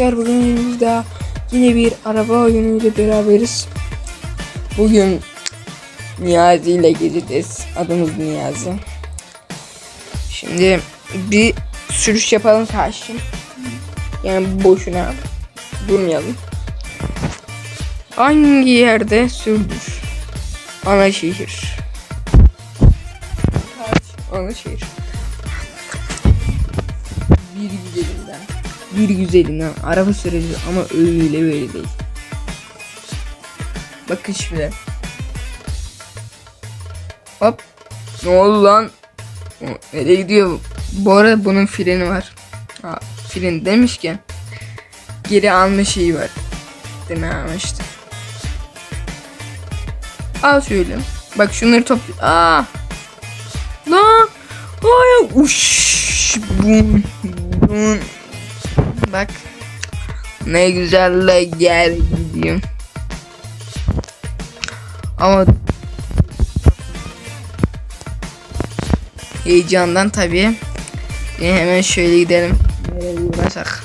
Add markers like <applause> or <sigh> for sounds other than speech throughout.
arkadaşlar bugün elimizde yine bir araba oyunuyla beraberiz. Bugün Niyazi ile geleceğiz. Adımız Niyazi. Şimdi bir sürüş yapalım karşı. Yani boşuna durmayalım. Hangi yerde sürdür? Ana şehir. Ana şehir. Bir güzelinden. Bir güzelinden araba sürücü ama öyle böyle değil. Bakın şimdi. Hop. Ne oldu lan? Nereye gidiyor? Bu arada bunun freni var. Ha, fren demişken geri alma şeyi var. Değil mi ama işte. Al şöyle. Bak şunları topla. Aa. Lan. Ay uş. Bum. Bum. Bak. Ne güzel de gel gideyim. Ama heyecandan tabii. Yine hemen şöyle gidelim. Uğraşak.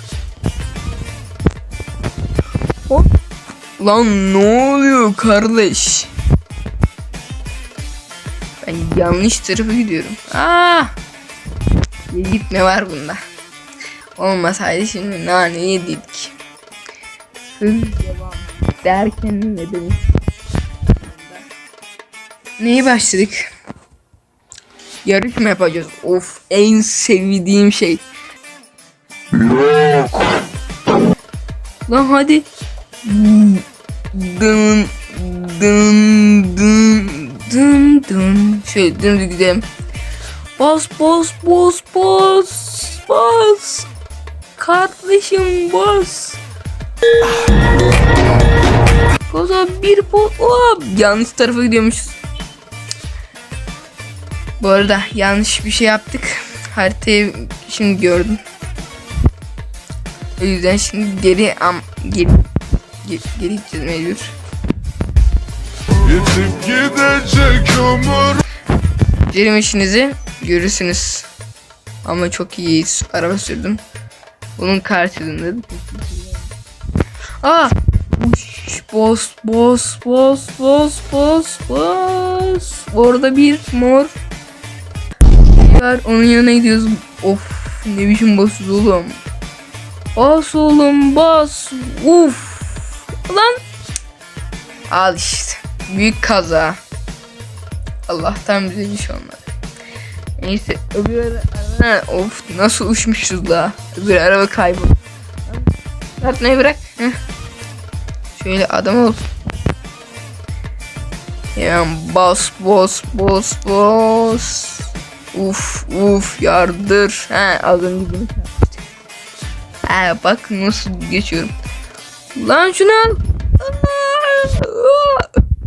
Hop. Lan ne oluyor kardeş? Ben yanlış tarafa gidiyorum. Aa! Gitme var bunda. Olmasaydı şimdi nane yedik. Hız devam derken ne dedim? Neye başladık? Yarış mı yapacağız? Of en sevdiğim şey. Lan hadi. Dın dın dın dın dın. Şöyle dümdüz gidelim. Bas bas bas bas bas. Kardeşim bas. Koza bir bu hop yanlış tarafa gidiyormuşuz. Bu arada yanlış bir şey yaptık. Haritayı şimdi gördüm. O yüzden şimdi geri am geri geri, geri gideceğiz mecbur. Yetip gidecek ömür Benim işinizi görürsünüz. Ama çok iyi araba sürdüm. Bunun karşılığında da Aa! Uş, Boss, boss, boss, boss, boss, boss. Orada bir mor var. Onun yanına gidiyoruz. Of, ne biçim bossuz oğlum. Bas oğlum, bas. Uf. Lan. Al işte. Büyük kaza. Allah'tan bize bir şey olmadı. Neyse öbür araba of nasıl uçmuşuz la. Öbür araba kayboldu. Atmayı bırak. Şöyle adam ol. Hemen bas bas bas bas. Uf uf yardır. He az önce bunu. He bak nasıl geçiyorum. Lan şunu al.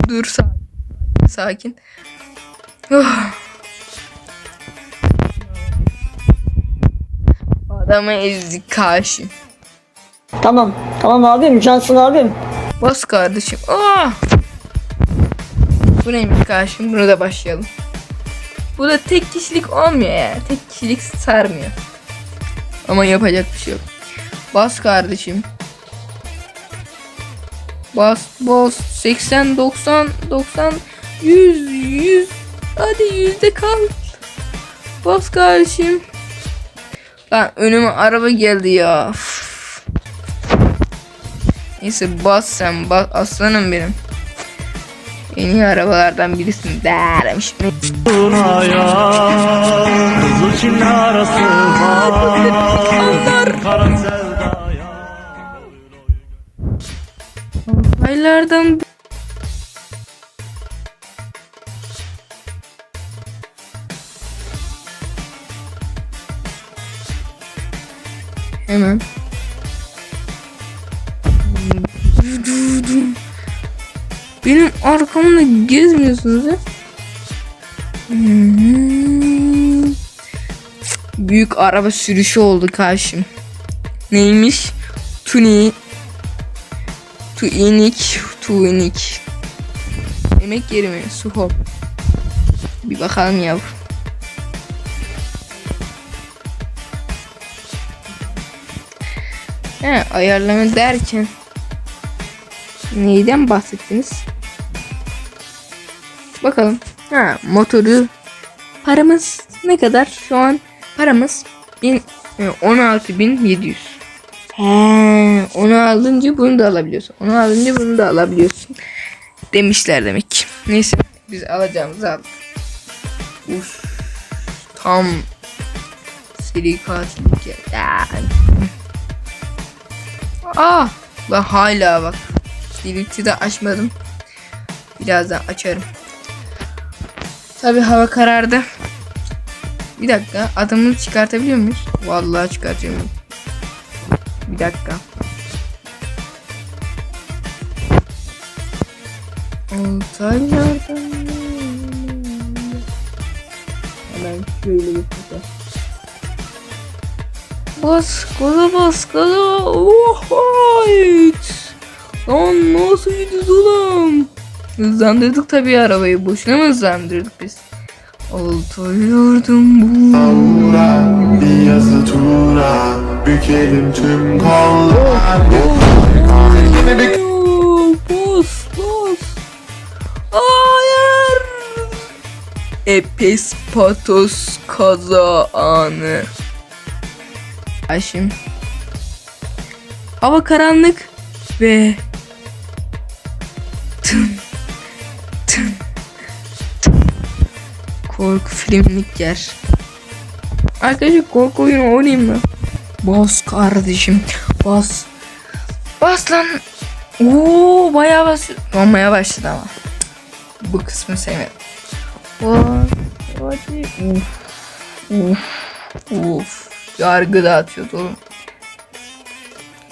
Dur sakin. Sakin. Oh. Adamı ezdik karşı. Tamam. Tamam abim. Cansın abim. Bas kardeşim. Aa! Bu neymiş kardeşim? Bunu da başlayalım. Bu da tek kişilik olmuyor ya. Tek kişilik sarmıyor. Ama yapacak bir şey yok. Bas kardeşim. Bas bas 80 90 90 100 100 hadi yüzde kal. Bas kardeşim. Lan önüme araba geldi ya. Üf. Neyse bas sen bas aslanım benim. En iyi arabalardan birisin Kara sevdaya Aylardan Hemen. Benim arkamda gezmiyorsunuz ya. Büyük araba sürüşü oldu karşım. Neymiş? Tuni Tuinik, tuinik. Yemek yeri mi? Suhop. Bir bakalım yav. He, ayarlama derken neyden bahsettiniz? Bakalım. Ha, motoru paramız ne kadar? Şu an paramız bin, e, 16.700. He, onu alınca bunu da alabiliyorsun. Onu alınca bunu da alabiliyorsun. Demişler demek. Neyse biz alacağımızı aldık. Uf, tam seri katillik ya. Aa, ben hala bak. Limit'i de açmadım. Birazdan açarım. Tabi hava karardı. Bir dakika adımı çıkartabiliyor muyuz? Vallahi çıkartıyorum. Bir dakika. Oltaylardan Hemen şöyle bir foto. Bas gaza bas gaza. Ohoyt. Lan nasıl gidiyoruz oğlum? Hızlandırdık tabii arabayı. Boşuna mı hızlandırdık biz? Oltaylardan bu. Bir yazı tura Bükelim tüm kollar Bas bas. Hayır. Epes patos kaza anı. Aşım. Hava karanlık ve tın tın tın. korku filmlik yer. Arkadaşlar korku oyunu oynayayım mı? Bas kardeşim bas. Bas lan. Oo bayağı bas. Olmaya başladı ama. Bu kısmı sevmedim. Uf. Uf. Uf. Yargı dağıtıyordu oğlum.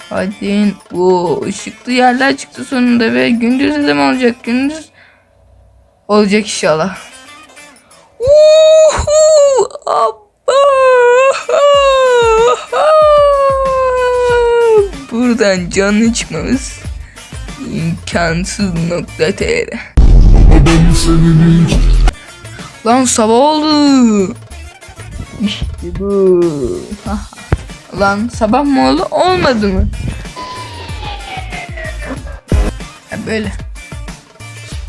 Hadi. Bu ışıklı yerler çıktı sonunda ve gündüz ne zaman olacak? Gündüz olacak inşallah. Uhu. Abba. Buradan canlı çıkmamız imkansız nokta tr. Lan sabah oldu. İşte bu. <laughs> Lan sabah mı oldu? Olmadı mı? Ha böyle.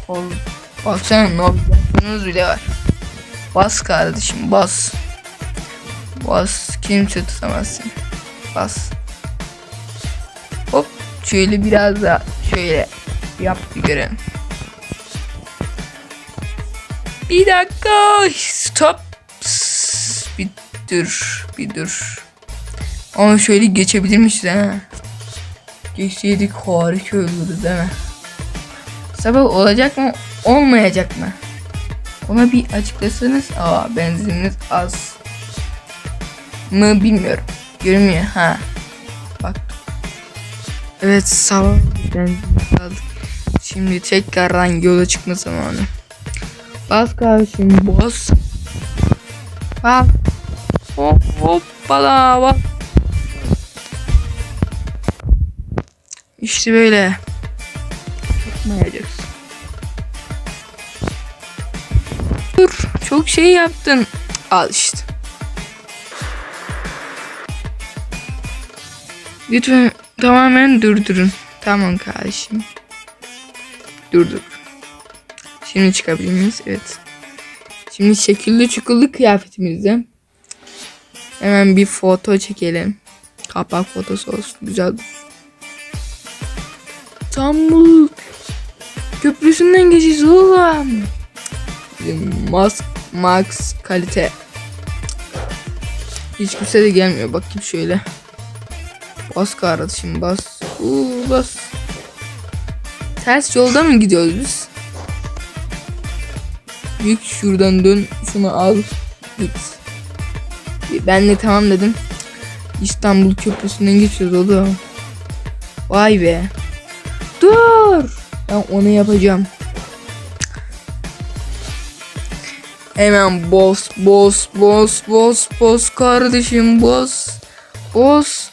Ol. Baksana ne yapacaksınız bile var. Bas kardeşim bas. Bas kimse tutamaz seni. Bas. Hop şöyle biraz daha şöyle yap bir görelim. Bir dakika stop. Bir dur bir dur. Ama şöyle geçebilirmişiz ha. Geçseydik harika olurdu değil mi? Sabah olacak mı olmayacak mı? Ona bir açıklasanız. Aa benzininiz az mı bilmiyorum. Görünmüyor ha. Bak. Evet sabah benzin aldık. Şimdi tekrardan yola çıkma zamanı. Bas kardeşim bas. Bas. Hop hoppala bas. İşte böyle. Yapmayacaksın. Dur. Çok şey yaptın. Al işte. Lütfen tamamen durdurun. Tamam kardeşim. Durdur. Şimdi çıkabilir miyiz? Evet. Şimdi şekilli çukurlu kıyafetimizde hemen bir foto çekelim. Kapak fotosu olsun. Güzel. İstanbul Köprüsü'nden geçeceğiz oğlum. Max, Max kalite. Hiç kimse de gelmiyor. Bakayım şöyle. Bas kardeşim bas. Uuu bas. Ters yolda mı gidiyoruz biz? Yük şuradan dön. Şunu al. Git. Ben de tamam dedim. İstanbul Köprüsü'nden geçiyoruz oğlum. Vay be. Dur. Ben onu yapacağım. Hemen boss boss boss boss boss kardeşim boss. Boss.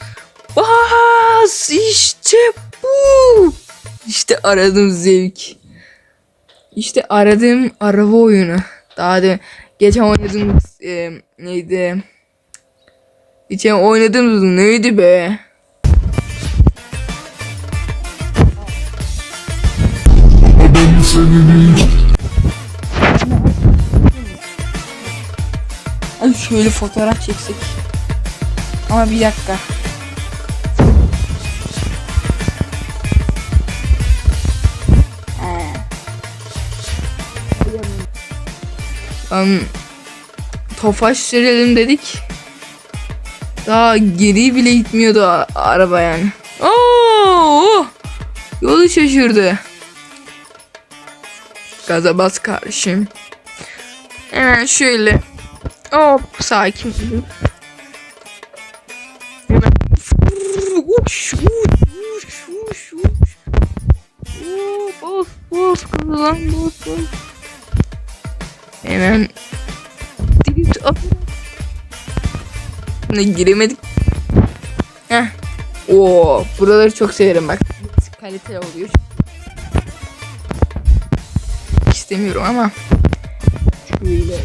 Bas işte bu. İşte aradığım zevk. İşte aradığım araba oyunu. Daha da geçen oynadığımız e, neydi? Geçen oynadığımız neydi be? Ay şöyle fotoğraf çeksek. Ama bir dakika. Um, tofaş sürelim dedik. Daha geri bile gitmiyordu araba yani. Oo! Yolu şaşırdı. Gaza bas kardeşim. Hemen şöyle. Hop sakin. Hemen. Uç, uç, uç, uç, uç. Bas bas kazan bas bas. Hemen. Ne giremedik. Heh. Oo, buraları çok severim bak. Kaliteli oluyor. İstemiyorum ama. Şöyle.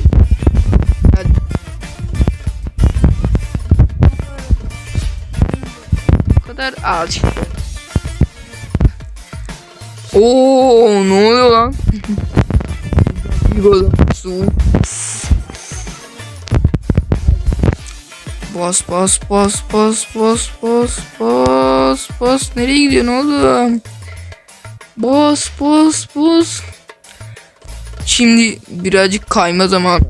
Bu kadar azıcık. Oo, ne oluyor lan? <laughs> Bir su. Bas bas bas bas bas bas bas bas nereye gidiyorsun oğlum? Bas bas bas. Şimdi birazcık kayma zamanı.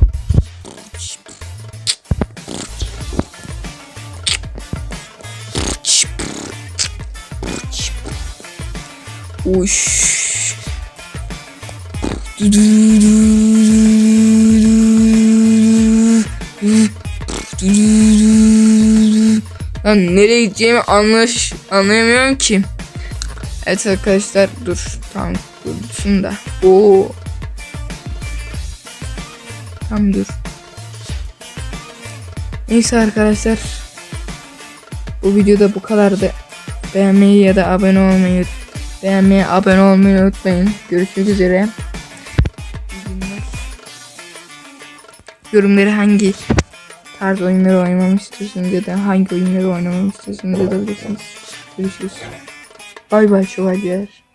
Uş. Lan nereye gideceğimi anlaş anlayamıyorum ki. Evet arkadaşlar dur tamam dursun da. Oo. Tamam dur. Neyse arkadaşlar. Bu videoda bu kadardı. Beğenmeyi ya da abone olmayı beğenmeyi abone olmayı unutmayın. Görüşmek üzere. Yorumları hangi tarz oyunları oynamamı istiyorsunuz ya da hangi oyunları oynamamı istiyorsunuz yazabilirsiniz. Görüşürüz. Bay bay şövalyeler.